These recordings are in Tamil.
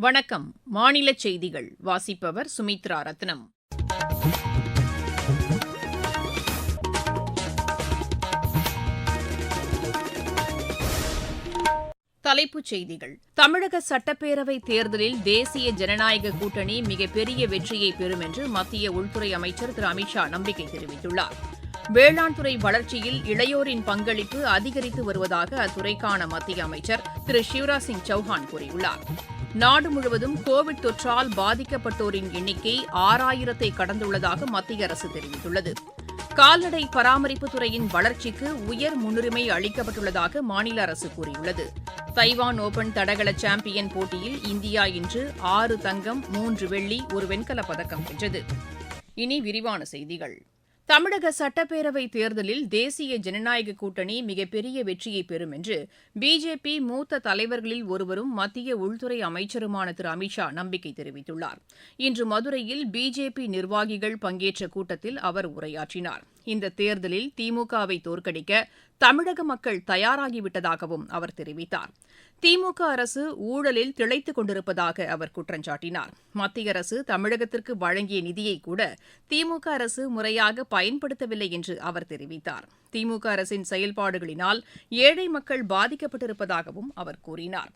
வணக்கம். மாநில செய்திகள். வாசிப்பவர் சுமித்ரா ரத்னம். தலைப்புச் செய்திகள். தமிழக சட்டப்பேரவை தேர்தலில் தேசிய ஜனநாயக கூட்டணி மிகப்பெரிய வெற்றியை பெறும் என்று மத்திய உள்துறை அமைச்சர் திரு அமித்ஷா நம்பிக்கை தெரிவித்துள்ளார். வேளாண் துறை வளர்ச்சியில் இளையோரின் பங்களிப்பு அதிகரித்து வருவதாக அத்துறைக்கான மத்திய அமைச்சர் திரு சிவராஜ் சிங் சௌஹான் கூறியுள்ளார். நாடு முழுவதும் கோவிட் தொற்றால் பாதிக்கப்பட்டோரின் எண்ணிக்கை ஆறாயிரத்தை கடந்துள்ளதாக மத்திய அரசு தெரிவித்துள்ளது. கால்நடை பராமரிப்பு துறையின் வளர்ச்சிக்கு உயர் முன்னுரிமை அளிக்கப்பட்டுள்ளதாக மாநில அரசு கூறியுள்ளது. தைவான் ஓபன் தடகள சாம்பியன் போட்டியில் இந்தியா இன்று ஆறு தங்கம் மூன்று வெள்ளி ஒரு வெண்கலப் பதக்கம் வென்றது. இனி விரிவான செய்திகள். தமிழக சட்டப்பேரவை தேர்தலில் தேசிய ஜனநாயக கூட்டணி மிகப்பெரிய வெற்றியை பெறும் என்று பிஜேபி மூத்த தலைவர்களில் ஒருவரும் மத்திய உள்துறை அமைச்சருமான திரு அமித்ஷா நம்பிக்கை தெரிவித்துள்ளார். இன்று மதுரையில் பிஜேபி நிர்வாகிகள் பங்கேற்ற கூட்டத்தில் அவர் உரையாற்றினார். இந்த தேர்தலில் திமுகவை தோற்கடிக்க தமிழக மக்கள் தயாராகிவிட்டதாகவும் அவர் தெரிவித்தார். திமுக அரசு ஊழலில் திளைத்துக் கொண்டிருப்பதாக அவர் குற்றம் சாட்டினார். மத்திய அரசு தமிழகத்திற்கு வழங்கிய நிதியை கூட திமுக அரசு முறையாக பயன்படுத்தவில்லை என்று அவர் தெரிவித்தார். திமுக அரசின் செயல்பாடுகளினால் ஏழை மக்கள் பாதிக்கப்பட்டிருப்பதாகவும் அவர் கூறினார்.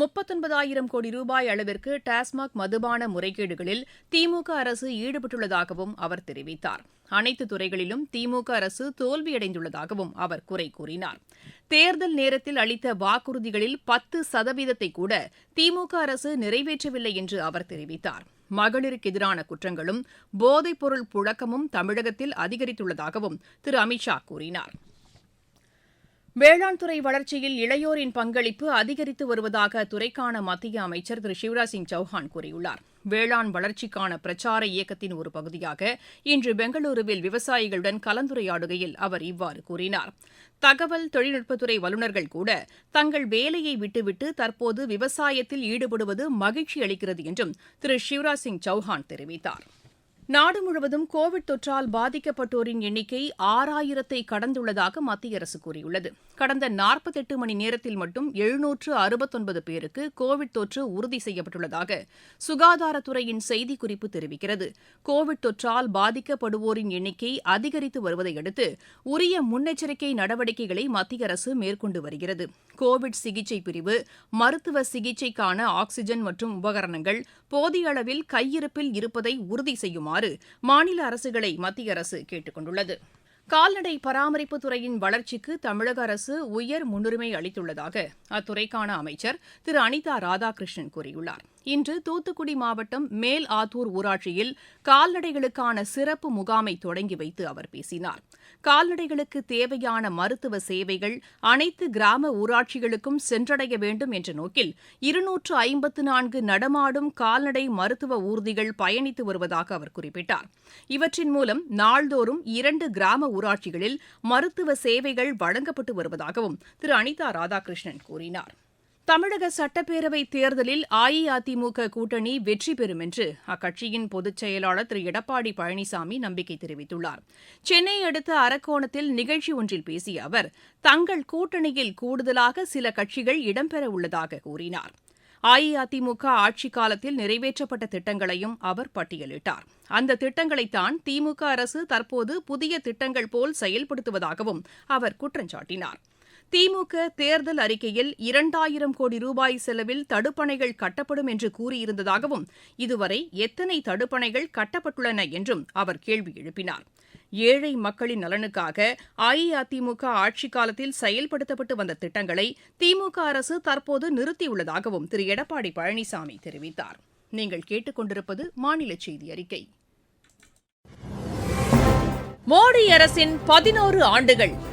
முப்பத்தொன்பதாயிரம் கோடி ரூபாய் அளவிற்கு டாஸ்மாக் மதுபான முறைகேடுகளில் திமுக அரசு ஈடுபட்டுள்ளதாகவும் அவர் தெரிவித்தார். அனைத்து துறைகளிலும் திமுக அரசு தோல்வியடைந்துள்ளதாகவும் அவர் குறை கூறினார். தேர்தல் நேரத்தில் அளித்த வாக்குறுதிகளில் பத்து சதவீதத்தை கூட திமுக அரசு நிறைவேற்றவில்லை என்று அவர் தெரிவித்தார். மகளிருக்கு எதிரான குற்றங்களும் போதைப்பொருள் புழக்கமும் தமிழகத்தில் அதிகரித்துள்ளதாகவும் திரு அமித்ஷா கூறினார். வேளாண் துறை வளர்ச்சியில் இளையோரின் பங்களிப்பு அதிகரித்து வருவதாக அத்துறைக்கான மத்திய அமைச்சர் திரு சிவராஜ் சிங் சௌஹான் கூறியுள்ளார். வேளாண் வளர்ச்சிக்கான பிரச்சார இயக்கத்தின் ஒரு பகுதியாக இன்று பெங்களூருவில் விவசாயிகளுடன் கலந்துரையாடுகையில் அவர் இவ்வாறு கூறினார். தகவல் தொழில்நுட்பத்துறை வல்லுநர்கள் கூட தங்கள் வேலையை விட்டுவிட்டு தற்போது விவசாயத்தில் ஈடுபடுவது மகிழ்ச்சி அளிக்கிறது என்றும் திரு சிவராஜ் சிங் சௌஹான் தெரிவித்தார். நாடு முழுவதும் கோவிட் தொற்றால் பாதிக்கப்பட்டோரின் எண்ணிக்கை ஆறாயிரத்தை கடந்துள்ளதாக மத்திய அரசு கூறியுள்ளது. கடந்த நாற்பத்தெட்டு மணி நேரத்தில் மட்டும் எழுநூற்று அறுபத்தொன்பது பேருக்கு கோவிட் தொற்று உறுதி செய்யப்பட்டுள்ளதாக சுகாதாரத்துறையின் செய்திக்குறிப்பு தெரிவிக்கிறது. கோவிட் தொற்றால் பாதிக்கப்படுவோரின் எண்ணிக்கை அதிகரித்து வருவதையடுத்து உரிய முன்னெச்சரிக்கை நடவடிக்கைகளை மத்திய அரசு மேற்கொண்டு வருகிறது. கோவிட் சிகிச்சை பிரிவு மருத்துவ சிகிச்சைக்கான ஆக்ஸிஜன் மற்றும் உபகரணங்கள் போதிய அளவில் கையிருப்பில் இருப்பதை உறுதி செய்யுமாறு மாநில அரசுகளை மத்திய அரசு கேட்டுக் கொண்டுள்ளது. கால்நடை பராமரிப்பு துறையின் வளர்ச்சிக்கு தமிழக அரசு உயர் முன்னுரிமை அளித்துள்ளதாக அத்துறைக்கான அமைச்சர் திரு அனிதா ராதாகிருஷ்ணன் கூறியுள்ளார். இன்று தூத்துக்குடி மாவட்டம் மேல் ஆத்தூர் ஊராட்சியில் கால்நடைகளுக்கான சிறப்பு முகாமை தொடங்கி வைத்து அவர் பேசினார். கால்நடைகளுக்கு தேவையான மருத்துவ சேவைகள் அனைத்து கிராம ஊராட்சிகளுக்கும் சென்றடைய வேண்டும் என்ற நோக்கில் இருநூற்று ஐம்பத்து நான்கு நடமாடும் கால்நடை மருத்துவ ஊர்திகள் பயணித்து வருவதாக அவர் குறிப்பிட்டார். இவற்றின் மூலம் நாள்தோறும் இரண்டு கிராம ஊராட்சிகளில் மருத்துவ சேவைகள் வழங்கப்பட்டு வருவதாகவும் திரு அனிதா ராதாகிருஷ்ணன் கூறினார். தமிழக சட்டப்பேரவை தேர்தலில் அஇஅதிமுக கூட்டணி வெற்றி பெறும் என்று அக்கட்சியின் பொதுச் செயலாளர் திரு. எடப்பாடி பழனிசாமி நம்பிக்கை தெரிவித்துள்ளார். சென்னை அடுத்த அரக்கோணத்தில் நிகழ்ச்சி ஒன்றில் பேசிய அவர் தங்கள் கூட்டணியில் கூடுதலாக சில கட்சிகள் இடம்பெற உள்ளதாக கூறினார். அஇஅதிமுக ஆட்சிக் காலத்தில் நிறைவேற்றப்பட்ட திட்டங்களையும் அவர் பட்டியலிட்டார். அந்த திட்டங்களைத்தான் திமுக அரசு தற்போது புதிய திட்டங்கள் போல் செயல்படுத்துவதாகவும் அவர் குற்றஞ்சாட்டினார் திமுக தேர்தல் அறிக்கையில் இரண்டாயிரம் கோடி ரூபாய் செலவில் தடுப்பணைகள் கட்டப்படும் என்று கூறியிருந்ததாகவும் இதுவரை எத்தனை தடுப்பணைகள் கட்டப்பட்டுள்ளன என்றும் அவர் கேள்வி எழுப்பினார். ஏழை மக்களின் நலனுக்காக அஇஅதிமுக ஆட்சிக் காலத்தில் செயல்படுத்தப்பட்டு வந்த திட்டங்களை திமுக அரசு தற்போது நிறுத்தியுள்ளதாகவும் திரு. எடப்பாடி பழனிசாமி தெரிவித்தார். நீங்கள் கேட்டுக்கொண்டிருப்பது மாநில செய்தி அறிக்கை. மோடி அரசின் பதினோரு ஆண்டுகள்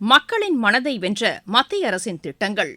மக்களின் மனதை வென்ற மத்திய அரசின் திட்டங்கள்.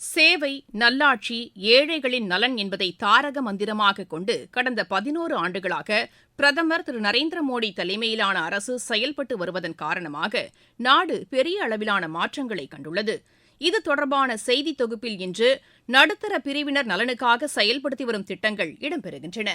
சேவை நல்லாட்சி ஏழைகளின் நலன் என்பதை தாரக மந்திரமாக கொண்டு கடந்த பதினோரு ஆண்டுகளாக பிரதமர் திரு நரேந்திர மோடி தலைமையிலான அரசு செயல்பட்டு வருவதன் காரணமாக நாடு பெரிய அளவிலான மாற்றங்களை கண்டுள்ளது. இது தொடர்பான செய்தி தொகுப்பில் இன்று நடுத்தர பிரிவினர் நலனுக்காக செயல்படுத்தி வரும் திட்டங்கள் இடம்பெறுகின்றன.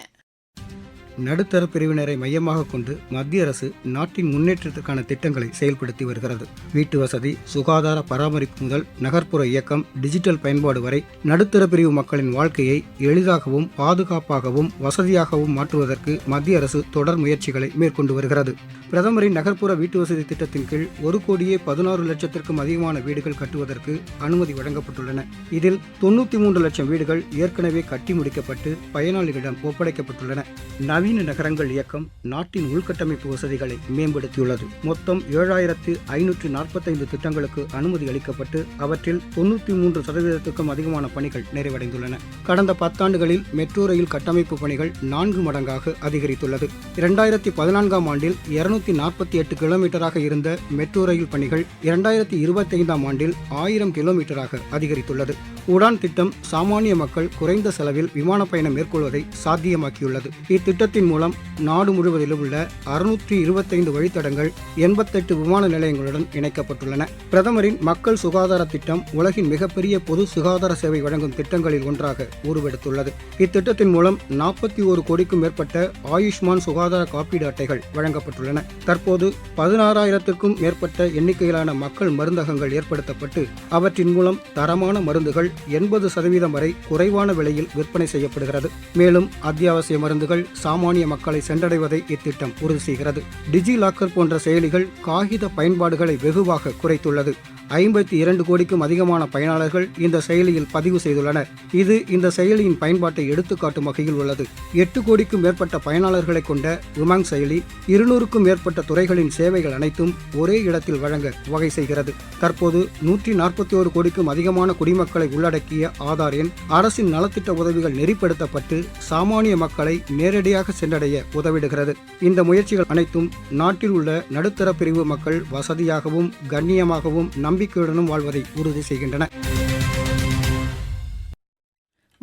நடுத்தர பிரிவினரை மையமாக கொண்டு மத்திய அரசு நாட்டின் முன்னேற்றத்திற்கான திட்டங்களை செயல்படுத்தி வருகிறது. வீட்டு வசதி சுகாதார பராமரிப்பு முதல் நகர்ப்புற இயக்கம் டிஜிட்டல் பயன்பாடு வரை நடுத்தர பிரிவு மக்களின் வாழ்க்கையை எளிதாகவும் பாதுகாப்பாகவும் வசதியாகவும் மாற்றுவதற்கு மத்திய அரசு தொடர் முயற்சிகளை மேற்கொண்டு வருகிறது. பிரதமரின் நகர்ப்புற வீட்டு வசதி திட்டத்தின் கீழ் ஒரு கோடியே பதினாறு லட்சத்திற்கும் அதிகமான வீடுகள் கட்டுவதற்கு அனுமதி வழங்கப்பட்டுள்ளன. இதில் தொண்ணூற்றி மூன்று லட்சம் வீடுகள் ஏற்கனவே கட்டி முடிக்கப்பட்டு பயனாளிகளிடம் ஒப்படைக்கப்பட்டுள்ளன. நவீன நகரங்கள் இயக்கம் நாட்டின் உள்கட்டமைப்பு வசதிகளை மேம்படுத்தியுள்ளது. மொத்தம் ஏழாயிரத்து ஐநூற்று நாற்பத்தைந்து திட்டங்களுக்கு அனுமதி அளிக்கப்பட்டு அவற்றில் தொன்னூற்றி மூன்று சதவீதத்துக்கும் அதிகமான பணிகள் நிறைவடைந்துள்ளன. கடந்த பத்தாண்டுகளில் மெட்ரோ ரயில் கட்டமைப்பு பணிகள் நான்கு மடங்காக அதிகரித்துள்ளது. இரண்டாயிரத்தி பதினான்காம் ஆண்டில் இருநூத்தி நாற்பத்தி எட்டு கிலோமீட்டராக இருந்த மெட்ரோ ரயில் பணிகள் இரண்டாயிரத்தி இருபத்தைந்தாம் ஆண்டில் ஆயிரம் கிலோமீட்டராக அதிகரித்துள்ளது. உடான் திட்டம் சாமானிய மக்கள் குறைந்த செலவில் விமான பயணம் மேற்கொள்வதை சாத்தியமாக்கியுள்ளது. திட்டத்தின் மூலம் நாடு முழுவதிலும் உள்ள அறுநூற்றி இருபத்தைந்து வழித்தடங்கள் எண்பத்தெட்டு விமான நிலையங்களுடன் இணைக்கப்பட்டுள்ளன. பிரதமரின் மக்கள் சுகாதார திட்டம் உலகின் மிகப்பெரிய பொது சுகாதார சேவை வழங்கும் திட்டங்களில் ஒன்றாக உருவெடுத்துள்ளது. இத்திட்டத்தின் மூலம் நாற்பத்தி ஒரு கோடிக்கும் மேற்பட்ட ஆயுஷ்மான் சுகாதார காப்பீடு அட்டைகள் வழங்கப்பட்டுள்ளன. தற்போது பதினாறாயிரத்திற்கும் மேற்பட்ட எண்ணிக்கையிலான மக்கள் மருந்தகங்கள் ஏற்படுத்தப்பட்டு அவற்றின் மூலம் தரமான மருந்துகள் எண்பது சதவீதம் வரை குறைவான விலையில் விற்பனை செய்யப்படுகிறது. மேலும் அத்தியாவசிய மருந்துகள் சாம சாமானிய மக்களை சென்றடைவதை இத்திட்டம் உறுதி செய்கிறது. டிஜி லாக்கர் போன்ற செயலிகள் காகித பயன்பாடுகளை வெகுவாக குறைத்துள்ளது. ஐம்பத்தி இரண்டு கோடிக்கும் அதிகமான பயனாளர்கள் இந்த செயலியில் பதிவு செய்துள்ளனர். இது இந்த செயலியின் பயன்பாட்டை எடுத்துக்காட்டும் வகையில் உள்ளது. எட்டு கோடிக்கும் மேற்பட்ட பயனாளர்களை கொண்ட உமாங் செயலி இருநூறுக்கும் மேற்பட்ட துறைகளின் சேவைகள் அனைத்தும் ஒரே இடத்தில் வழங்க வகை செய்கிறது. தற்போது நூற்றி நாற்பத்தி ஒரு கோடிக்கும் அதிகமான குடிமக்களை உள்ளடக்கிய ஆதார் எண் அரசின் நலத்திட்ட உதவிகள் நெறிப்படுத்தப்பட்டு சாமானிய மக்களை நேரடியாக சென்றடைய உதவிடுகிறது. இந்த முயற்சிகள் அனைத்தும் நாட்டில் உள்ள நடுத்தர பிரிவு மக்கள் வசதியாகவும் கண்ணியமாகவும் நம்பிக்கையுடனும் வாழ்வதை உறுதி செய்கின்றன.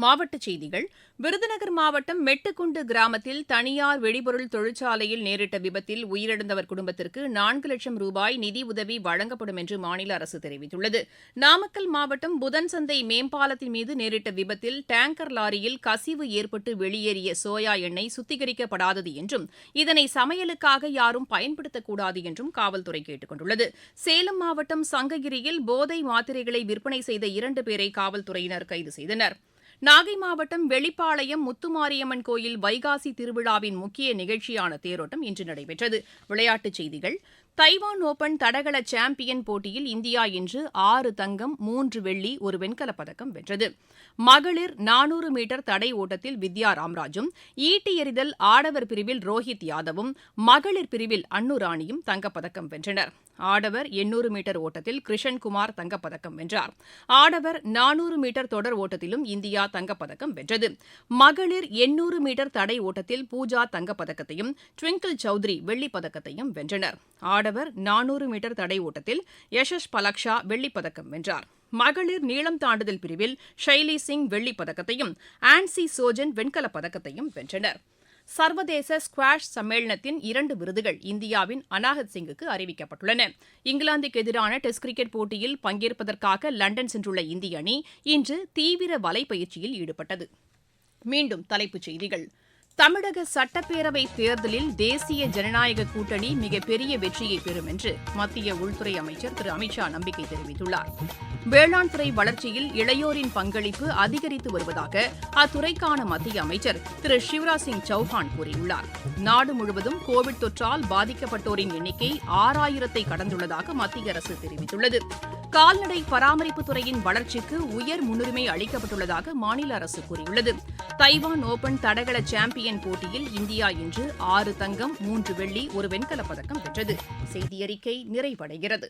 மாவட்டச் செய்திகள். விருதுநகர் மாவட்டம் மெட்டுக்குண்டு கிராமத்தில் தனியார் வெடிபொருள் தொழிற்சாலையில் நேரிட்ட விபத்தில் உயிரிழந்தவர் குடும்பத்திற்கு நான்கு லட்சம் ரூபாய் நிதி உதவி வழங்கப்படும் என்று மாநில அரசு தெரிவித்துள்ளது. நாமக்கல் மாவட்டம் புதன் சந்தை மேம்பாலத்தின் மீது நேரிட்ட விபத்தில் டேங்கர் லாரியில் கசிவு ஏற்பட்டு வெளியேறிய சோயா எண்ணெய் சுத்திகரிக்கப்படாதது என்றும் இதனை சமையலுக்காக யாரும் பயன்படுத்தக்கூடாது என்றும் காவல்துறை கேட்டுக் கொண்டுள்ளது சேலம் மாவட்டம் சங்ககிரியில் போதை மாத்திரைகளை விற்பனை செய்த இரண்டு பேரை காவல்துறையினர் கைது செய்தனர். நாகை மாவட்டம் வெளிப்பாளையம் முத்துமாரியம்மன் கோயில் வைகாசி திருவிழாவின் முக்கிய நிகழ்ச்சியான தேரோட்டம் இன்று நடைபெற்றது. விளையாட்டுச் செய்திகள் தைவான் ஓபன் தடகள சாம்பியன் போட்டியில் இந்தியா இன்று ஆறு தங்கம் மூன்று வெள்ளி ஒரு வெண்கலப் பதக்கம் வென்றது. மகளிர் நானூறு மீட்டர் தடை ஓட்டத்தில் வித்யா ராம்ராஜும் ஈட்டி எறிதல் ஆடவர் பிரிவில் ரோஹித் யாதவும் மகளிர் பிரிவில் அன்னு ராணியும் தங்கப்பதக்கம் வென்றனர். ஆடவர் எண்ணூறு மீட்டர் ஓட்டத்தில் கிருஷன்குமார் தங்கப்பதக்கம் வென்றார். ஆடவர் நானூறு மீட்டர் தொடர் ஓட்டத்திலும் இந்தியா தங்கப்பதக்கம் வென்றது. மகளிர் எண்ணூறு மீட்டர் தடை ஓட்டத்தில் பூஜா தங்கப்பதக்கத்தையும் ட்விங்கிள் சௌத்ரி வெள்ளிப்பதக்கத்தையும் வென்றனர். ஆடவர் ஆடவர் நானூறு மீட்டர் தடை ஓட்டத்தில் யஷஸ் பலக்ஷா வெள்ளிப்பதக்கம் வென்றார். மகளிர் நீளம் தாண்டுதல் பிரிவில் ஷைலி சிங் வெள்ளிப்பதக்கத்தையும் ஆன்சி சோஜன் வெண்கலப் பதக்கத்தையும் வென்றனர். சர்வதேச ஸ்குவாஷ் சம்மேளனத்தின் இரண்டு விருதுகள் இந்தியாவின் அனாகத் சிங்குக்கு அறிவிக்கப்பட்டுள்ளன. இங்கிலாந்துக்கு எதிரான டெஸ்ட் கிரிக்கெட் போட்டியில் பங்கேற்பதற்காக லண்டன் சென்றுள்ள இந்திய அணி இன்று தீவிர வலைப்பயிற்சியில் ஈடுபட்டது. மீண்டும் தலைப்புச் செய்திகள். தமிழக சட்டப்பேரவை தேர்தலில் தேசிய ஜனநாயக கூட்டணி மிகப்பெரிய வெற்றியை பெறும் என்று மத்திய உள்துறை அமைச்சர் திரு அமித்ஷா நம்பிக்கை தெரிவித்துள்ளார். வேளாண் துறை வளர்ச்சியில் இளையோரின் பங்களிப்பு அதிகரித்து வருவதாக அத்துறைக்கான மத்திய அமைச்சர் திரு சிவராஜ் சிங் சௌஹான் கூறியுள்ளார். நாடு முழுவதும் கோவிட் தொற்றால் பாதிக்கப்பட்டோரின் எண்ணிக்கை ஆறாயிரத்தை கடந்துள்ளதாக மத்திய அரசு தெரிவித்துள்ளது. கால்நடை பராமரிப்பு துறையின் வளர்ச்சிக்கு உயர் முன்னுரிமை அளிக்கப்பட்டுள்ளதாக மாநில அரசு கூறியுள்ளது. தைவான் ஓபன் தடகள சாம்பியன் போட்டியில் இந்தியா இன்று ஆறு தங்கம் மூன்று வெள்ளி ஒரு வெண்கலப் பதக்கம் பெற்றது செய்தியறிக்கை நிறைவடைகிறது.